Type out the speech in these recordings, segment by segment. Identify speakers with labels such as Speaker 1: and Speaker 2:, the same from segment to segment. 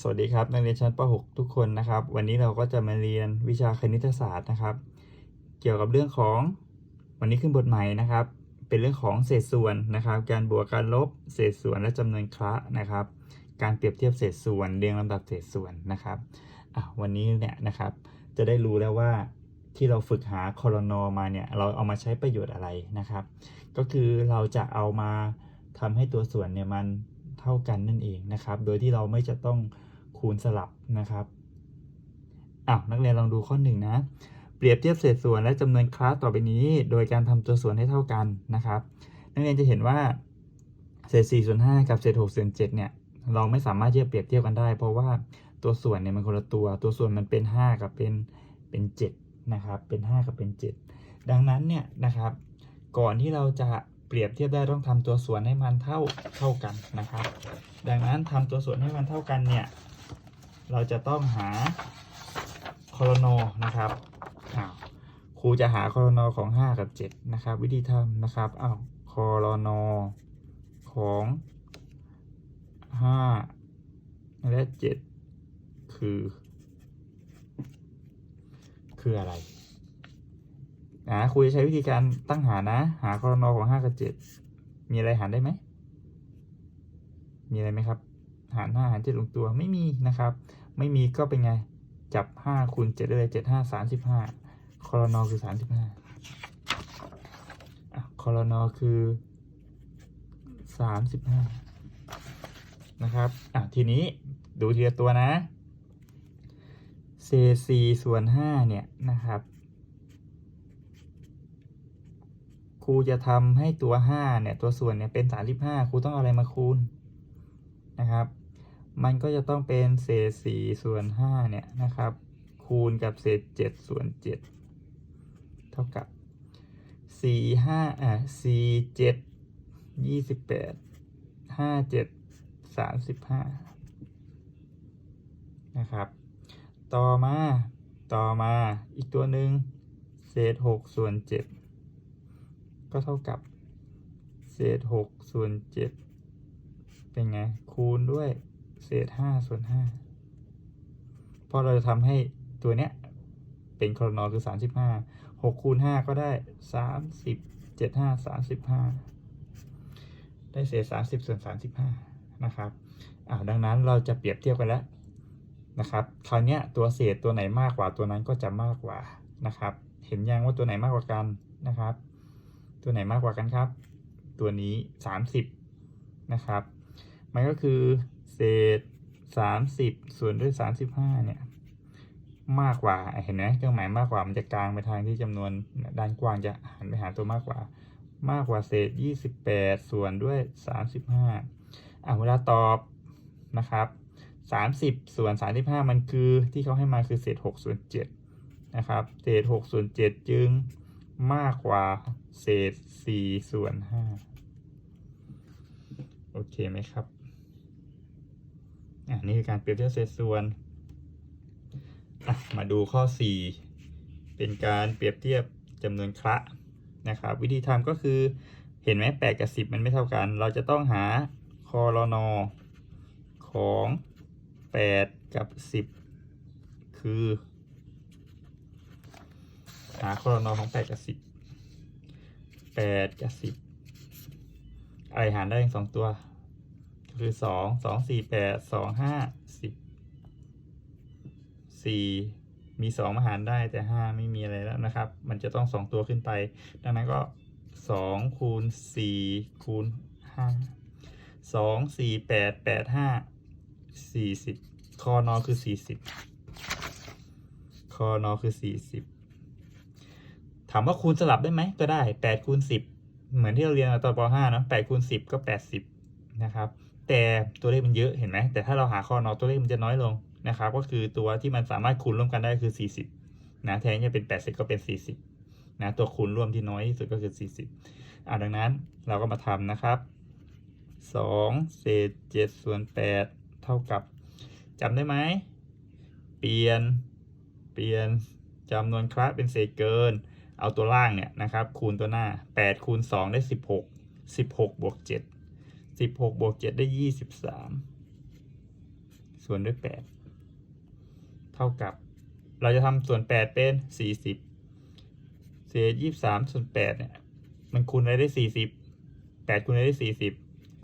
Speaker 1: สวัสดีครับนักเรียนชั้นป .6 ทุกคนนะครับ วันนี้เราก็จะมาเรียนวิชาคณิตศาสตร์นะครับ เกี่ยวกับเรื่องของวันนี้ขึ้นบทใหม่นะครับ เป็นเรื่องของเศษส่วนนะครับ การบวกการลบเศษส่วนและจำนวนคละนะครับ การเปรียบเทียบเศษส่วนเรียงลำดับเศษส่วนนะครับวันนี้เนี่ยนะครับจะได้รู้แล้วว่าที่เราฝึกหาคอรนอมาเนี่ยเราเอามาใช้ประโยชน์อะไรนะครับ ก็คือเราจะเอามาทำให้ตัวส่วนเนี่ยมัน เท่ากันนั่นเองนะครับ โดยที่เราไม่จะต้องคูณสลับนะครับอ้าวนักเรียนลองดูข้อหนึ่งนะเปรียบเทียบเศษส่วนและจำนวนคลาสต่อไปนี้ โดยการทำตัวส่วนให้เท่ากันนะครับ นักเรียนจะเห็นว่าเศษ4ส่วน5กับเศษ6ส่วน7เนี่ยเราไม่สามารถที่จะเปรียบเทียบกันได้ เพราะว่าตัวส่วนเนี่ยมันคนละตัว ตัวส่วนมันเป็น 5 กับเป็นเป็น7นะครับเป็น 5 กับเป็น 7 ดังนั้นเนี่ยนะครับ ก่อนที่เราจะ เปรียบเทียบได้ต้องทำตัวส่วนให้มันเท่าเท่ากันนะครับ ดังนั้นทำตัวส่วนให้มันเท่ากันเนี่ย เราจะต้องหาคอรนอนะครับอ้าวครูจะหาคอรนอของ 5 กับ 7 นะครับ วิธีทำนะครับอ้าวคอรนอของ 5 และ 7 คือ คืออะไร นะครูจะใช้วิธีการตั้งหารนะ หาคอรนอของห้ากับเจ็ดมีอะไรหารได้ไหม มีอะไรไหมครับ หารห้าหารเจ็ดลงตัวไม่มีนะครับ ไม่มีก็เป็นไง จับห้าคูณเจ็ดได้เลยเจ็ดห้าสามสิบห้าคอรนอคือสามสิบห้าคอรนอคือสามสิบห้านะครับ อะ ทีนี้ดูทีละตัวนะเศษสี่ส่วนห้าเนี่ยนะครับ ครูจะทำให้ตัว5เนี่ยตัวส่วนเนี่ยเป็น35ครูต้องเอาอะไรมาคูณนะครับ มันก็จะต้องเป็นเศษ4ส่วน5เนี่ยนะครับ คูณกับเศษ7ส่วน7เท่ากับ4 5อะ4 7 28 5 7 35นะครับ ต่อมา ต่อมา อีกตัวหนึ่งเศษ6ส่วน7 ก็เท่ากับ เศษหกส่วนเจ็ดเป็นไง คูณด้วยเศษห้าส่วนห้าเพราะเราจะทำให้ตัวเนี้ยเป็นคอรนอคือสามสิบห้าหกคูณห้าก็ได้สามสิบเจ็ดห้าสามสิบห้าได้เศษสามสิบส่วนสามสิบห้านะครับอ่าดังนั้นเราจะเปรียบเทียบกันแล้วนะครับ คราวนี้ตัวเศษตัวไหนมากกว่าตัวนั้นก็จะมากกว่านะครับ เห็นยังว่าตัวไหนมากกว่ากันนะครับ ตัวไหนมากกว่ากันครับ ตัวนี้ 30 นะครับ มันก็คือเศษ 30 ส่วนด้วย 35 เนี่ย มากกว่า เห็นไหมเครื่องหมายมากกว่ามันจะกลางไปทางที่จำนวนด้านกว้างจะหันไปหาตัวมากกว่า มากกว่าเศษ 28 ส่วนด้วย 35อะเวลาตอบนะครับ30 ส่วน 35 มันคือที่เขาให้มาคือเศษ6ส่วน7นะครับ เศษ6ส่วน7จึงมากกว่า เศษ4ส่วน5โอเคไหมครับ อะนี่คือการเปรียบเทียบเศษส่วนมาดูข้อ 4 เป็นการเปรียบเทียบจำนวนคละนะครับ วิธีทำก็คือเห็นไหม8กับ10มันไม่เท่ากัน เราจะต้องหาคอรนอของ 8 กับ 10 คือ หาคอรนอของแปดกับสิบ แปดกับสิบอะไรหารได้ทั้งสองตัวคือสองสองสี่แปดสองห้าสิบสี่มีสองมาหารได้แต่ห้าไม่มีอะไรแล้วนะครับ มันจะต้องสองตัวขึ้นไป ดังนั้นก็สองคูณสี่คูณห้าสองสี่แปดแปดห้าสี่สิบคอนอคือสี่สิบคอนอคือสี่สิบามว่าคูณสลับได้ไหมก็ได้แปดคูณสิบเหมือนที่เราเรียนตอนป .5 เนาะแปดคูณสิบก็แปดสิบนะครับ แต่ตัวเลขมันเยอะเห็นไหม แต่ถ้าเราหาข้อนอตัวเลขมันจะน้อยลงนะครับ ก็คือตัวที่มันสามารถคูณร่วมกันได้คือสี่สิบนะแทนที่จะเป็นแปดสิบก็เป็นสี่สิบนะ ตัวคูณร่วมที่น้อยที่สุดก็คือสี่สิบอ่าดังนั้นเราก็มาทำนะครับสองเศษเจ็ดส่วนแปดเท่ากับจำได้ไหม เปลี่ยน เปลี่ยนจำนวนคละเป็นเศษเกิน เอาตัวล่างเนี่ยนะครับคูณตัวหน้า 8 คูณ 2 ได้ 16 16บวก7 16บวก7ได้ 23 ส่วนด้วยแปดเท่ากับ เราจะทำส่วนแปดเป็นสี่สิบเศษยี่สามส่วนแปดเนี่ย มันคูณอะไรได้สี่สิบแปดคูณอะไรได้สี่สิบ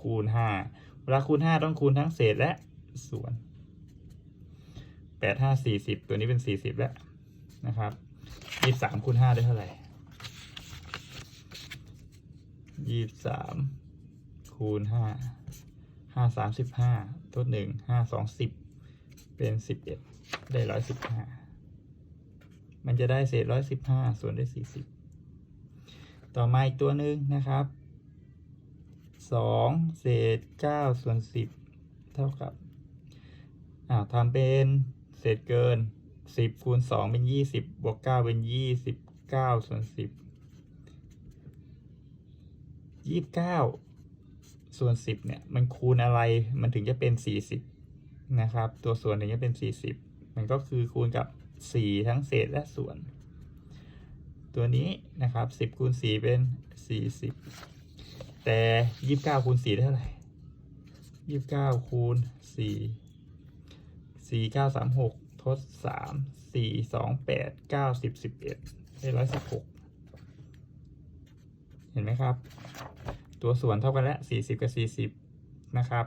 Speaker 1: คูณห้าเวลาคูณห้าต้องคูณทั้งเศษและส่วนแปดห้าสี่สิบตัวนี้เป็นสี่สิบแล้วนะครับ ยี่สามคูณห้าได้เท่าไหร่ยี่สามคูณห้าห้าสามสิบห้าทดหนึ่งห้าสองสิบเป็นสิบเอ็ดได้ร้อยสิบห้ามันจะได้เศษร้อยสิบห้าส่วนได้สี่สิบต่อมาอีกตัวหนึ่งนะครับสองเศษเก้าส่วนสิบเท่ากับอ่าทำเป็นเศษเกิน สิบคูณสองเป็นยี่สิบบวกเก้าเป็นยี่สิบเก้าส่วนสิบยี่สิบเก้าส่วนสิบเนี่ย มันคูณอะไรมันถึงจะเป็นสี่สิบนะครับ ตัวส่วนถึงจะเป็นสี่สิบมันก็คือคูณกับสี่ทั้งเศษและส่วน ตัวนี้นะครับสิบคูณสี่เป็นสี่สิบแต่ยี่สิบเก้าคูณสี่เท่าไหร่ยี่สิบเก้าคูณสี่สี่เก้าสามหก ทดสามสี่สองแปดเก้าสิบสิบเอ็ดได้ร้อยสิบหกเห็นไหมครับ ตัวส่วนเท่ากันแล้วสี่สิบกับสี่สิบนะครับ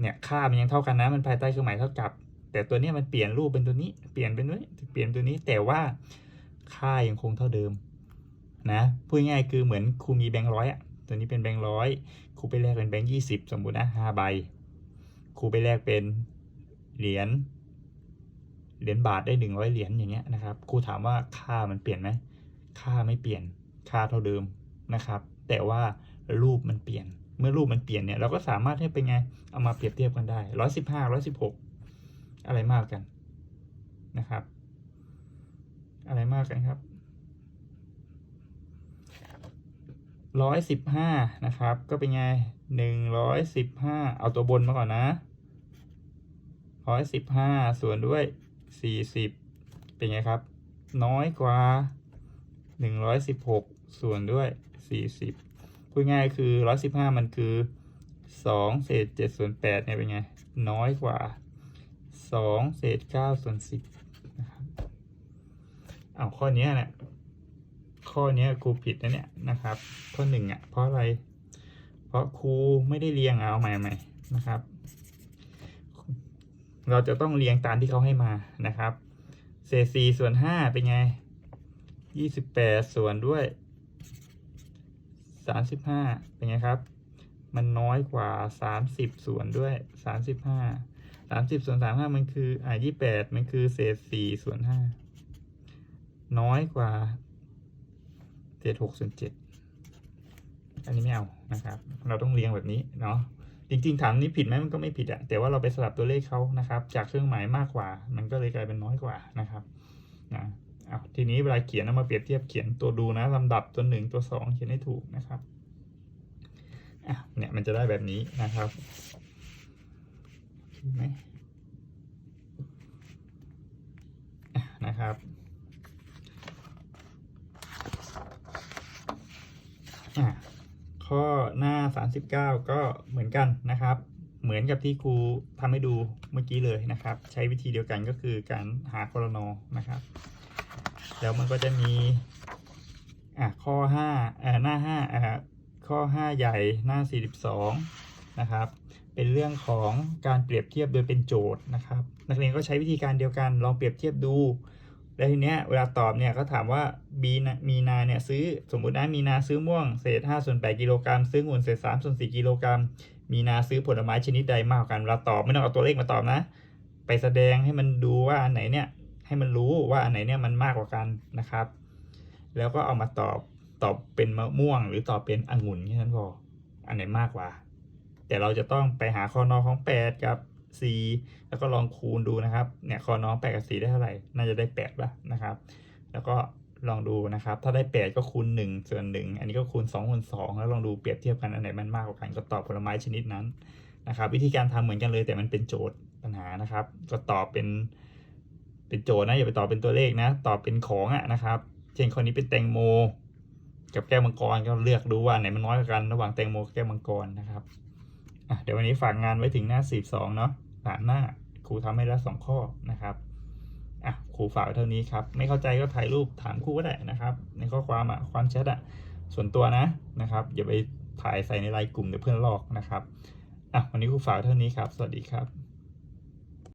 Speaker 1: เนี่ยค่ามันยังเท่ากันนะ มันภายใต้เครื่องหมายเท่ากับ แต่ตัวเนี้ยมันเปลี่ยนรูปเป็นตัวนี้ เปลี่ยนเป็นนี้เปลี่ยนตัวนี้ แต่ว่าค่ายังคงเท่าเดิมนะ พูดง่ายคือเหมือนครูมีแบงค์ร้อยอะตัวนี้เป็นแบงค์ร้อยครูไปแลกเป็นแบงค์ยี่สิบสมมุตินะห้าใบครูไปแลกเป็นเหรียญ เหรียญบาทได้หนึ่งร้อยเหรียญอย่างเงี้ยนะครับครูถามว่าค่ามันเปลี่ยนไหมค่าไม่เปลี่ยนค่าเท่าเดิมนะครับ แต่ว่ารูปมันเปลี่ยน เมื่อรูปมันเปลี่ยนเนี่ยเราก็สามารถให้เป็นไงเอามาเปรียบเทียบกันได้ร้อยสิบห้าร้อยสิบหกอะไรมากกันนะครับ อะไรมากกันครับร้อยสิบห้านะครับ ก็เป็นไงหนึ่งร้อยสิบห้าเอาตัวบนมาก่อนนะร้อยสิบห้าส่วนด้วย สี่สิบเป็นไงครับ น้อยกว่าหนึ่งร้อยสิบหกส่วนด้วยสี่สิบพูดง่ายคือร้อยสิบห้ามันคือสองเศษเจ็ดส่วนแปดเนี่ยเป็นไง น้อยกว่าสองเศษเก้าส่วนสิบนะครับเอาข้อนี้ยเนี่ยข้อนี้ครูผิดนะเนี่ยนะครับ ข้อหนึ่งอะเพราะอะไร เพราะครูไม่ได้เรียงเอาใหม่ใหม่นะครับ เราจะต้องเรียงตามที่เขาให้มานะครับ เศษสี่ส่วนห้าเป็นไงยี่สิบแปดส่วนด้วยสามสิบห้าเป็นไงครับ มันน้อยกว่าสามสิบส่วนด้วยสามสิบห้าสามสิบส่วนสามห้ามันคืออ่ายี่แปดมันคือเศษสี่ส่วนห้าน้อยกว่าเศษหกส่วนเจ็ดอันนี้ไม่เอานะครับ เราต้องเรียงแบบนี้เนาะ จริงๆถามนี้ผิดไหมมันก็ไม่ผิดอะแต่ว่าเราไปสลับตัวเลขเขานะครับ จากเครื่องหมายมากกว่า มันก็เลยกลายเป็นน้อยกว่านะครับนะเอาทีนี้เวลาเขียนเอามาเปรียบเทียบเขียนตัวดูนะลำดับตัวหนึ่งตัวสองเขียนให้ถูกนะครับอะเนี่ยมันจะได้แบบนี้นะครับเห็นไหมนะครับอะ ข้อหน้า 39 ก็เหมือนกันนะครับ เหมือนกับที่ครูทำให้ดูเมื่อกี้เลยนะครับ ใช้วิธีเดียวกันก็คือการหาคอรนอนะครับ แล้วมันก็จะมีอะข้อ5เอ่อหน้า5อะข้อ 5 ใหญ่หน้า 42 นะครับ เป็นเรื่องของการเปรียบเทียบโดยเป็นโจทย์นะครับ นักเรียนก็ใช้วิธีการเดียวกันลองเปรียบเทียบดู แล้วทีเนี้ยเวลาตอบเนี่ยก็ถามว่าบีนะมีนาเนี่ยซื้อสมมุตินะมีนาซื้อม่วงเศษ5ส่วน8กิโลกรัมซื้อองุ่นเศษ3ส่วน4กิโลกรัม มีนาซื้อผลไม้ชนิดใดมากกว่ากันเวลาตอบไม่ต้องเอาตัวเลขมาตอบนะ ไปแสดงให้มันดูว่าอันไหนเนี่ยให้มันรู้ว่าอันไหนเนี่ยมันมากกว่ากันนะครับ แล้วก็เอามาตอบตอบเป็นมะม่วง หรือตอบเป็นองุ่นแค่นั้นพออันไหนมากกว่า แต่เราจะต้องไปหาข้อนอของ8กับ 4แล้วก็ลองคูณดูนะครับ เนี่ยข้อน้อง8กับ4ได้เท่าไหร่ น่าจะได้8ป่ะนะครับ แล้วก็ลองดูนะครับ ถ้าได้ 8 ก็คูณ1ส่วน 1 อันนี้ก็คูณ2คูณ2แล้วลองดูเปรียบเทียบกันอันไหนมันมากกว่ากันก็ตอบผลไม้ชนิดนั้นนะครับ วิธีการทำเหมือนกันเลยแต่มันเป็นโจทย์ปัญหานะครับ ก็ตอบเป็นเป็นโจทย์นะอย่าไปตอบเป็นตัวเลขนะ ตอบเป็นของอะนะครับ เช่นข้อนี้เป็นแตงโม กับแก้วมังกรก็เลือกดูว่าไหนมันน้อยกว่ากันระหว่างแตงโมกับแก้วมังกรนะครับเดี๋ยววันนี้ฝากงานไว้ถึงหน้า 42 เนาะ ด่านหน้าครูทำให้แล้วสองข้อนะครับอะครูฝากไว้เท่านี้ครับ ไม่เข้าใจก็ถ่ายรูปถามครูก็ได้นะครับ ในข้อความอะความแชทอะส่วนตัวนะนะครับอย่าไปถ่ายใส่ในไลน์กลุ่มเดี๋ยวเพื่อนลอกนะครับอะวันนี้ครูฝากเท่านี้ครับ สวัสดีครับ